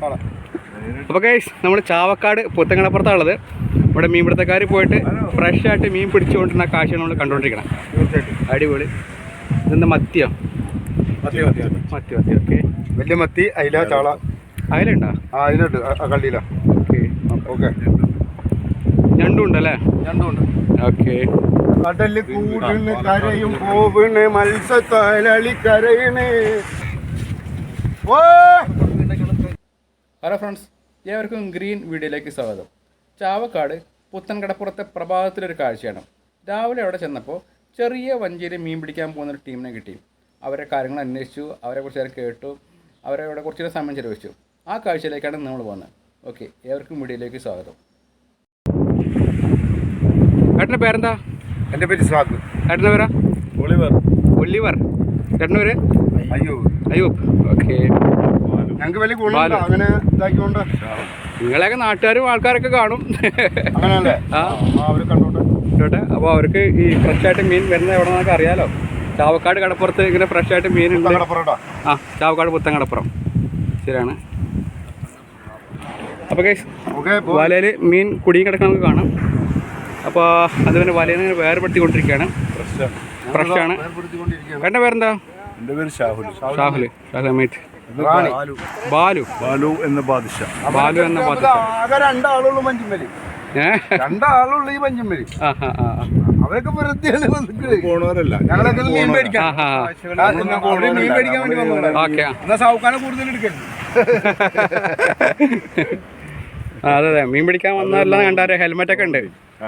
അപ്പോൾ കേസ് നമ്മൾ ചാവക്കാട് പുത്തങ്ങളപ്പുറത്താണുള്ളത് ഇവിടെ മീൻപിടുത്തക്കാർ പോയിട്ട് ഫ്രഷ് ആയിട്ട് മീൻ പിടിച്ചുകൊണ്ടിരുന്ന കാഴ്ചയാണ് നമ്മൾ കണ്ടുകൊണ്ടിരിക്കണം. അടിപൊളി. ഇതെന്താ മത്തിയോ? മത്തി മത്തി മത്തി. മത്തി ഓക്കെ വലിയ മത്തി അയില ചാള. അയിലുണ്ടോ ആ അതിലുണ്ട് ആ കള്ളിയില. ഓക്കെ ഓക്കെ രണ്ടും ഉണ്ടല്ലേ രണ്ടുണ്ട് ഓക്കെ കടൽ കൂടുന്ന് കരയും പോവിണ് മത്സ്യത്തൊഴിലാളി കരയണേ. ഓ! ഹലോ ഫ്രണ്ട്സ് ഏവർക്കും ഗ്രീൻ വീഡിയോയിലേക്ക് സ്വാഗതം. ചാവക്കാട് പുത്തൻകടപ്പുറത്തെ പ്രഭാതത്തിലൊരു കാഴ്ചയാണ്. രാവിലെ അവിടെ ചെന്നപ്പോൾ ചെറിയ വഞ്ചിയിൽ മീൻ പിടിക്കാൻ പോകുന്ന ഒരു ടീമിനെ കിട്ടി. അവരെ കാര്യങ്ങൾ അന്വേഷിച്ചു അവരെ ഞാൻ നേരം കേട്ടു അവരെ അവിടെ കുറച്ച് സമയം ചെലവഴിച്ചു. ആ കാഴ്ചയിലേക്കാണ് നമ്മൾ പോകുന്നത്. ഓക്കെ ഏവർക്കും വീഡിയോയിലേക്ക് സ്വാഗതം. ഏട്ടന്റെ പേരെന്താ? എന്റെ പേര് സ്വാഗ് ഏട്ടന്റെ പേരാ? ഒളിവർ. ഒളിവർ. ചേട്ടന്റെ പേര്? അയ്യോ അയ്യോ ഓക്കെ. ഞങ്ങൾക്ക് വലിയ ഗുണമില്ല. അങ്ങനെ ഇതാക്കിക്കൊണ്ട് നിങ്ങളെയൊക്കെ നാട്ടുകാരും ആൾക്കാരൊക്കെ കാണും. അങ്ങനെയല്ലേ? ആ. കണ്ടോട്ടെ. കേട്ടെ അപ്പോൾ അവർക്ക് ഈ ഫ്രഷ് ആയിട്ട് മീൻ വരുന്ന എവിടെ നിന്നൊക്കെ അറിയാലോ? ചാവക്കാട് കടപ്പുറത്ത് ഇങ്ങനെ ഫ്രഷ് ആയിട്ട് മീൻ ഉണ്ട്. ആ ചാവക്കാട് പുത്തൻ കടപ്പുറം ശരിയാണ് അപ്പോൾ കേസ് വലയിൽ മീൻ കുടുങ്ങി കിടക്കാൻ നമുക്ക് കാണാം. അപ്പോൾ അത് പിന്നെ വലയിൽ നിന്ന് വേർപെടുത്തിക്കൊണ്ടിരിക്കുകയാണ്. ഫ്രഷാണ് പേരെന്താ? എന്റെ പേര് ഷാഹുൽ. ഷാഹുൽ. ഷാഹുൽ മീറ്റ് റാണി. ബാലു. ബാലു. എന്ന ബാദിഷ. ബാലു എന്ന പാത്ര ആകെ രണ്ടാളുള്ളൂ പഞ്ചുമലി രണ്ടാളുള്ളൂ ഈ മഞ്ചുമലി. അവരൊക്കെ വെറുതെ പോണവരല്ല. ഞങ്ങളൊക്കെ മീൻ അവർ മീൻ മേടിക്കാൻ വേണ്ടി ഓക്കെ. എന്നാ സൗക്കാനെ കൂടുതൽ എടുക്കരുത്. അതെ അതെ. മീൻ പിടിക്കാൻ വന്നതെല്ലാം കണ്ടാരെ ഹെൽമെറ്റ് ഒക്കെ ഉണ്ട്.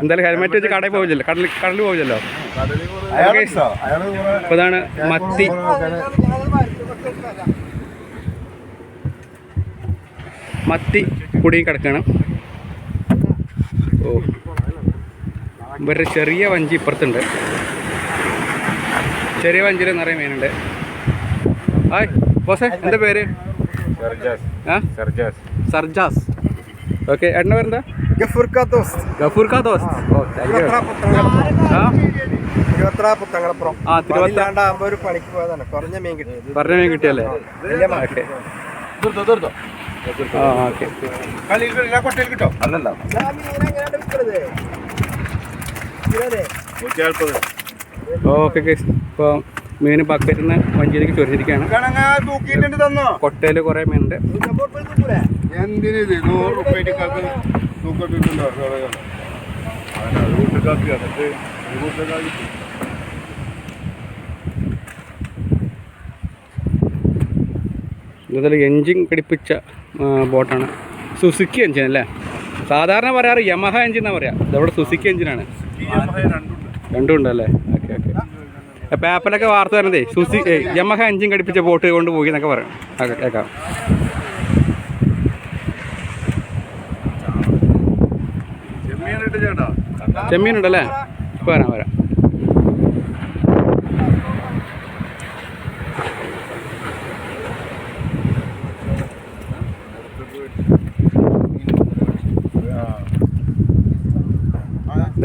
എന്തായാലും ഹെൽമെറ്റ് വെച്ച് കടയിൽ പോവില്ലല്ലോ. കടലിൽ കടലിൽ പോവില്ലല്ലോ. അപ്പോൾ ഇതാണ് മത്തി. മത്തി കുടുങ്ങി കിടക്കണം. ഓ ഇവരുടെ ചെറിയ വഞ്ചി ഇപ്പുറത്തുണ്ട്. ചെറിയ വഞ്ചിയിൽ നിറയെ മീനുണ്ട്. ഹായ് ബോസേ എന്താ പേര്? സർജാസ്. ഓക്കെ എണ്ണ പേരെന്താ? ഗഫൂർ കാ ദോസ്ത്. ഗഫൂർ കാ ദോസ്ത്. പറഞ്ഞ മീൻ കിട്ടിയല്ലേ. ഓക്കെ. ആ ഓക്കെ. ഓക്കെ ഇപ്പോൾ മീൻ ബക്കറ്റിൽ നിന്ന് വഞ്ചിയിലേക്ക് ചൊരിച്ചിരിക്കുകയാണ് കൊട്ടയിൽ കുറേ മീനുണ്ട്. എന്തിനിത് നൂറ് ഇതിൽ എൻജിൻ ഘടിപ്പിച്ച ബോട്ടാണ്. സുസുക്കി എൻജിൻ അല്ലേ? സാധാരണ പറയാറ് യമഹ എൻജിൻ എന്നാ പറയാ. ഇതവിടെ സുസുക്കി എൻജിനാണ് രണ്ടും ഉണ്ടല്ലേ ഓക്കെ. ഓക്കെ പേപ്പറിലൊക്കെ വാർത്ത തരണതേ സുസി യമഹ എൻജിൻ ഘടിപ്പിച്ച ബോട്ട് കൊണ്ട് പോയി എന്നൊക്കെ പറയാം. ഓക്കെ കേൾക്കാം. ചെമ്മീനുണ്ടല്ലേ അല്ലേ വരാം വരാം.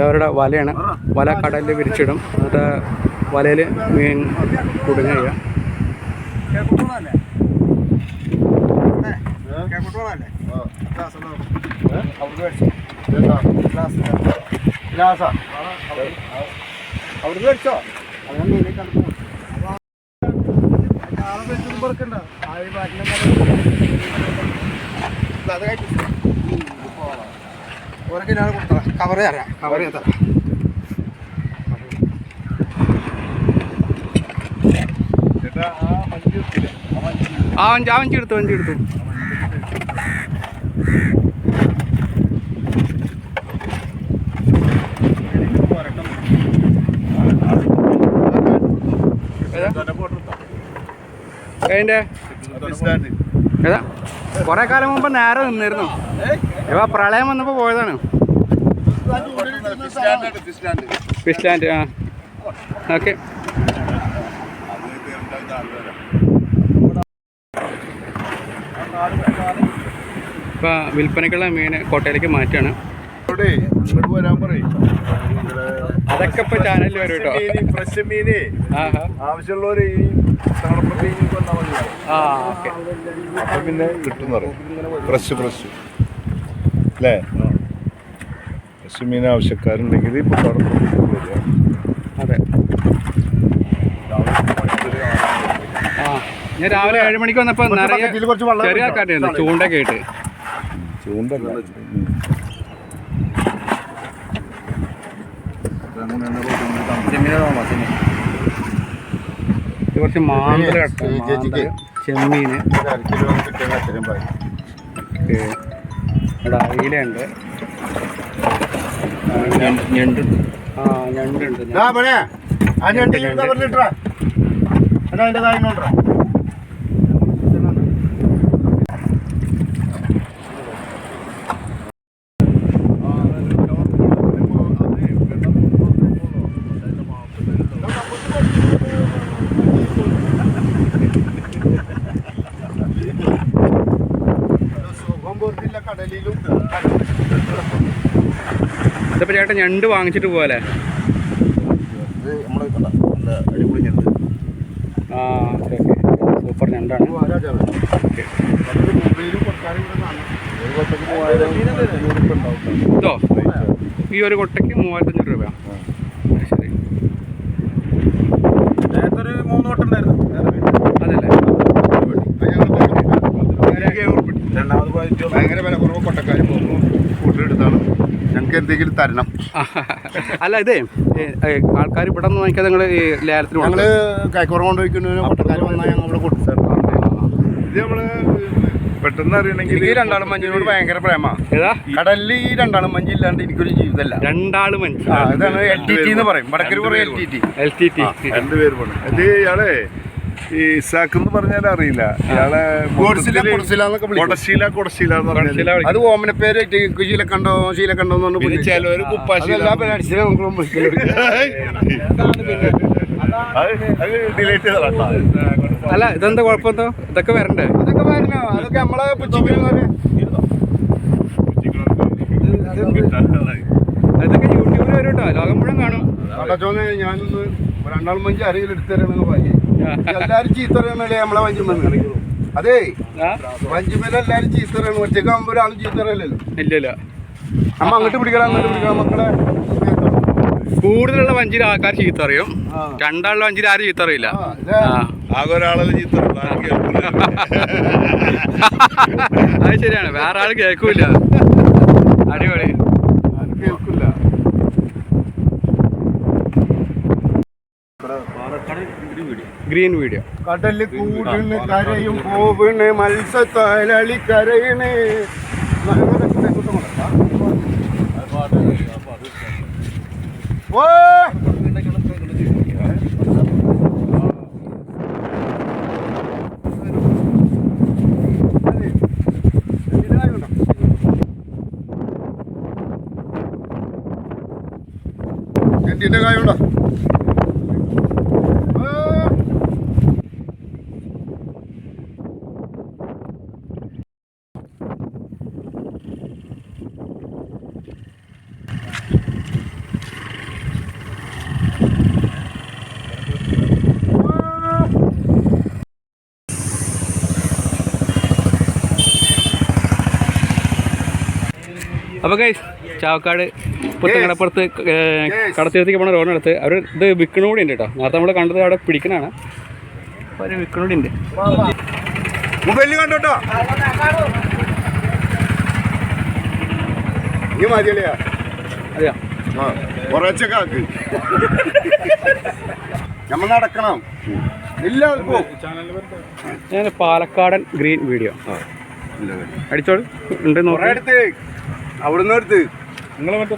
ഇത് അവരുടെ വലയാണ്. വല കടലിൽ വിരിച്ചിടും. എന്നിട്ട് വലയിൽ മീൻ കുടുങ്ങുക അവിടുന്ന് മേടിച്ചോ കവർ തരാം. കവറ് തരാം. ആ വഞ്ചി ആ വഞ്ചി എടുത്തു വഞ്ചി എടുത്തു. അതിന്റെ ഏതാ? കുറെ കാലം മുമ്പ് നേരെ നിന്നിരുന്നു. ഇവ പ്രളയം വന്നപ്പോൾ പോയതാണ്. ഫിഷ് ലാൻഡ് ആ. ഓക്കെ ഇപ്പൊ വിൽപ്പനയ്ക്കുള്ള മീൻ കോട്ടയിലേക്ക് മാറ്റാണ് അതൊക്കെ ഇപ്പൊ ചാനലിൽ വരും കേട്ടോ ഫ്രഷ് മീന് ആവശ്യമുള്ളവര് ഈ ആ ഓക്കെ. അപ്പൊ പിന്നെ കിട്ടും പറയും. ഫ്രഷ് ഫ്രഷ് അല്ലേ? പശുമീൻ മീൻ ആവശ്യക്കാരുണ്ടെങ്കിൽ ഇപ്പൊ തുറന്നു വരിക. അതെ. ഞാൻ രാവിലെ ഏഴ് മണിക്ക് വന്നപ്പോൾ നിറയെ ചെറിയ ഒഴിക്കാം. ആൾക്കാരുണ്ട് ചൂണ്ടൊക്കെ ആയിട്ട്. ഇത് കുറച്ച് മാന്തൽ കേട്ടോ ഇവിടെ അയിലുണ്ട് ഞണ്ട് ആ ഞണ്ടുണ്ട് ആ ഞണ്ട് പറഞ്ഞിട്ടാ. അതാ അതിന്റെ താഴെ ഇതിപ്പോൾ ചേട്ടൻ ഞണ്ട് വാങ്ങിച്ചിട്ട് പോലെ ആ ഓക്കെ ഓക്കെ. സൂപ്പർ ഞണ്ടാണ്. ഇതോ ഈ ഒരു കൊട്ടയ്ക്ക് മൂവായിരത്തഞ്ഞൂറ് രൂപ ഞങ്ങൾക്ക് എന്തെങ്കിലും തരണം. അല്ല ഇതേ ആൾക്കാർ ഇവിടെ നിന്ന് വാങ്ങിക്കാൻ നിങ്ങൾ ഈ ലേലത്തിന് ഞങ്ങൾ കൈക്കുറം കൊണ്ടുപോയിക്കുന്നതിന് പട്ടക്കാർ വന്നാൽ ഞങ്ങൾ ഇവിടെ കൊടുത്തു ഇത് നമ്മൾ പെട്ടെന്ന് അറിയണമെങ്കിൽ ഈ രണ്ടാളും മഞ്ഞിനോട് ഭയങ്കര പ്രേമ. ഏതാ? കടലിൽ ഈ രണ്ടാളും മഞ്ഞില്ലാണ്ട് എനിക്കൊരു ജീവിതമല്ല രണ്ടാൾ ആ, ഇതാണ് എൽ ടി ടി എന്ന് പറയും. വടക്കര് പറയും L T T L T T രണ്ടുപേരും ഇത് ഇയാളെ ഈ ഇസാഖ് എന്ന് പറഞ്ഞാൽ അറിയില്ല. ഇയാളെ കൊടശീല കൊടശീല അത് ഓമന പേര് ശീല കണ്ടോ ശീല കണ്ടോ എന്ന് പറഞ്ഞ്. ചിലവര് അല്ല ഇതെന്താ കുഴപ്പമെന്തോ? ഇതൊക്കെ വരണ്ടേ? ഇതൊക്കെ വരണോ അതൊക്കെ നമ്മളെ. ഇതൊക്കെ യൂട്യൂബിൽ വരും കേട്ടോ. ലോകം മുഴുവൻ കാണും. കടച്ചോനെ ഞാനൊന്ന് രണ്ടാളും മഞ്ചി അറിയിൽ എടുത്തരാണെന്ന് പറഞ്ഞു എല്ലാരും ചീത്ത പറയണല്ലേ നമ്മളെ വഞ്ചിമേൽ അതേ ആ? വഞ്ചിമേൽ എല്ലാരും ചീത്തറിയാണ് ഒറ്റയ്ക്ക് ആകുമ്പോ ഒരാളും ചീത്ത പറയലല്ലോ. ഇല്ല ഇല്ല അമ്മ അങ്ങോട്ട് പിടിക്കണം അങ്ങോട്ട് പിടിക്കണം മക്കളെ. കൂടുതലുള്ള വഞ്ചിയിൽ ആൾക്കാർ ചീത്ത അറിയും ആ. രണ്ടാളുള്ള വഞ്ചിയിൽ ആരും ചീത്ത അറിയില്ല ആ, ഇത്. ആ. ആകെ ഒരാളെ അത് ശരിയാണ് വേറെ ആൾ കേൾക്കൂല. അടിപൊളി ആരും കേൾക്കില്ല ഗ്രീൻ വീഡിയോ കടൽ കൂടിന് കരയും പോവിണ് മത്സ്യത്തൊഴിലാളി കരയണ് ഓ എന്തിന്റെ കായുണ്ടോ ഓ അപ്പോൾ ഗൈസ് ചാവക്കാട് പുത്തങ്ങടപ്പുറത്ത് കടത്തിരത്തേക്ക് പോണ റോഡിനടുത്ത് അവർ ഇത് വിൽക്കണ കൂടി ഉണ്ട് കേട്ടോ. നേരത്തെ നമ്മൾ കണ്ടത് അവിടെ പിടിക്കണാണ്. അപ്പോൾ ഉണ്ട്. മൊബൈലിൽ കണ്ടോട്ടോ നീ മതിയല്ലേ അതെയോ? കുറച്ചൊക്കെ ആക്ക്. നമ്മൾ നടക്കണം. എല്ലാവർക്കും ഞാൻ പാലക്കാടൻ ഗ്രീൻ വീഡിയോ. അടിച്ചോളൂ. ഉണ്ട് നോക്കാം. അവിടുന്ന് എടുത്ത്. നിങ്ങൾ മറ്റേ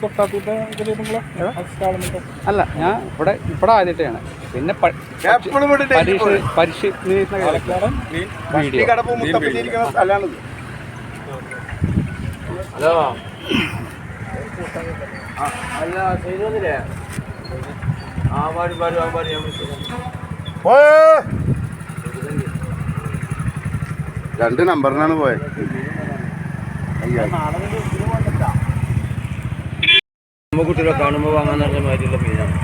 അല്ല ഞാൻ ഇവിടെ ഇവിടെ ആദ്യമായിട്ടാണ്. പിന്നെ സ്ഥലമാണിത് ഓ രണ്ട് നമ്പറിനാണ് പോയത് കുട്ടികളെ കാണുമ്പോൾ വാങ്ങാൻ പറഞ്ഞ മാതിരിയുള്ള മീനാണ്.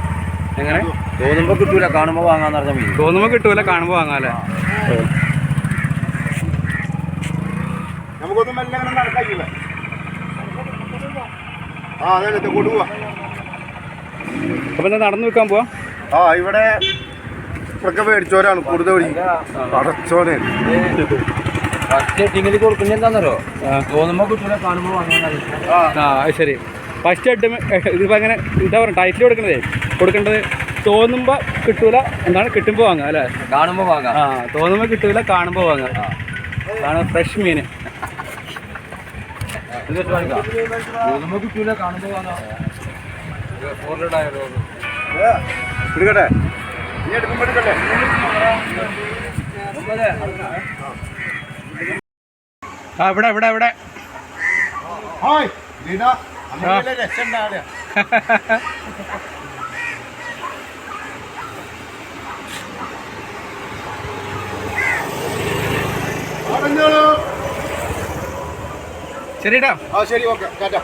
എങ്ങനെ? തോന്നുമ്പോ കിട്ടൂല കാണുമ്പോ വാങ്ങാന്ന് പറഞ്ഞ മീൻ തോന്നുമ്പോൾ കിട്ടൂല കാണുമ്പോൾ വാങ്ങാല്ലേ നമുക്കൊന്നും മെല്ലെ അങ്ങനെ നടക്കാനില്ല ആ അതെ കൊടുക്കുക അപ്പോൾ എന്താ നടന്നു വെക്കാൻ പോവാ? ആ ഇവിടെ ഇതൊക്കെ മേടിച്ചോരാണ് കൂടുതൽ അടച്ചോനെ ഫസ്റ്റ് കൊടുക്കുന്ന കൊടുക്കുന്നത് എന്താണെന്നോ തോന്നുമ്പോ കിട്ടൂല കാണുമ്പോ വാങ്ങാന്ന് ആ. ആ ശരി. ഫസ്റ്റ് അഡ് ഇതിപ്പോൾ അങ്ങനെ എന്താ പറയുക ടൈറ്റിൽ കൊടുക്കണതേ. കൊടുക്കേണ്ടത് തോന്നുമ്പോൾ കിട്ടൂല എന്താണ് കിട്ടുമ്പോൾ വാങ്ങുക അല്ലേ? കാണുമ്പോൾ വാങ്ങാം. ആ തോന്നുമ്പോൾ കിട്ടൂല കാണുമ്പോൾ വാങ്ങുക അതാണ് ഫ്രഷ് മീൻ. ഇത് വെച്ച് വാങ്ങിക്കാം. തോന്നുമ്പോ കിട്ടൂല കാണുമ്പോ വാങ്ങാം. ഫോറിലായാലോ എടുക്കട്ടെ നീ എടുക്കുമ്പോൾ എടുക്കട്ടെ? ആ ഇവിടെ ഇവിടെ ഇവിടെ. ഹായ് ശരിട്ടാ ആ ശരി ഓക്കെ ടാറ്റ.